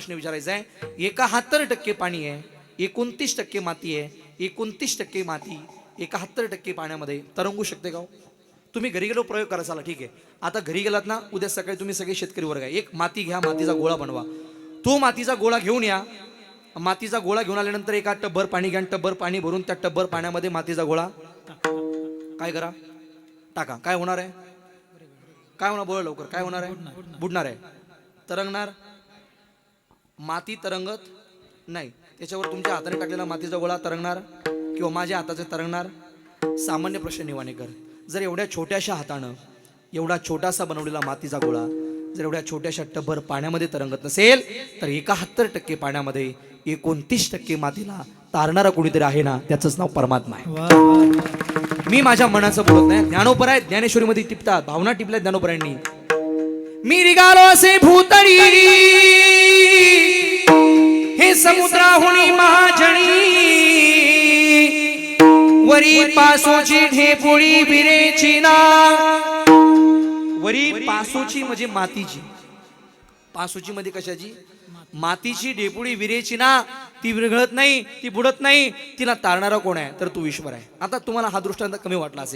प्रश्न विचारायचा आहे. एकाहत्तर टक्के पाणी आहे एकोणतीस टक्के माती आहे एकोणतीस टक्के माती एकाहत्तर टक्के पाण्यामध्ये तरंगू शकते का हो? तुम्ही घरी गेलो प्रयोग करा चला ठीक आहे. आता घरी गेलात ना उद्या सकाळी तुम्ही सगळे शेतकरी वर्ग आहे. एक माती घ्या मातीचा गोळा बनवा. तो मातीचा गोळा घेऊन या. मातीचा गोळा घेऊन आल्यानंतर एका टब्बर पाणी घ्या टब्बर पाणी भरून त्या टब्बर पाण्यामध्ये मातीचा गोळा काय करा? टाका. काय होणार आहे? काय होणार? बोला लवकर. काय होणार आहे? बुडणार आहे. तरंगणार? माती तरंगत नाही. त्याच्यावर तुमच्या हाताने टाकलेला मातीचा गोळा तरंगणार किंवा माझ्या हाताचे तरंगणार? सामान्य प्रश्न निवाणेकर जर एवढ्या छोट्याशा हातानं एवढा छोटासा बनवलेला मातीचा गोळा जर एवढ्या छोट्याशा टब्बर पाण्यामध्ये तरंगत नसेल तर एकाहत्तर टक्के पाण्यामध्ये एकोणतीस टक्के मातीला तारणारा कोणीतरी आहे ना त्याचंच नाव परमात्मा आहे. मी माझ्या मनाचं बोलत नाही. ज्ञानोपर आहे ज्ञानेश्वरीमध्ये टिपतात. भावना टिपल्या ज्ञानोपरांनी मी निघालो असे भूतळी. हे समुद्राहुनी महाजणी वरी पासोची ढेपुळी विरेची ना। वरी पासोची म्हणजे मातीची। पासोची मध्ये कशाची? मातीची ढेपुळी विरेची ना। ती विरघळत नाही ती बुडत नाही तिला तारणारा कोण आहे? तर तू ईश्वर आहे. आता तुम्हाला हा दृष्टांत कमी वाटला असेल.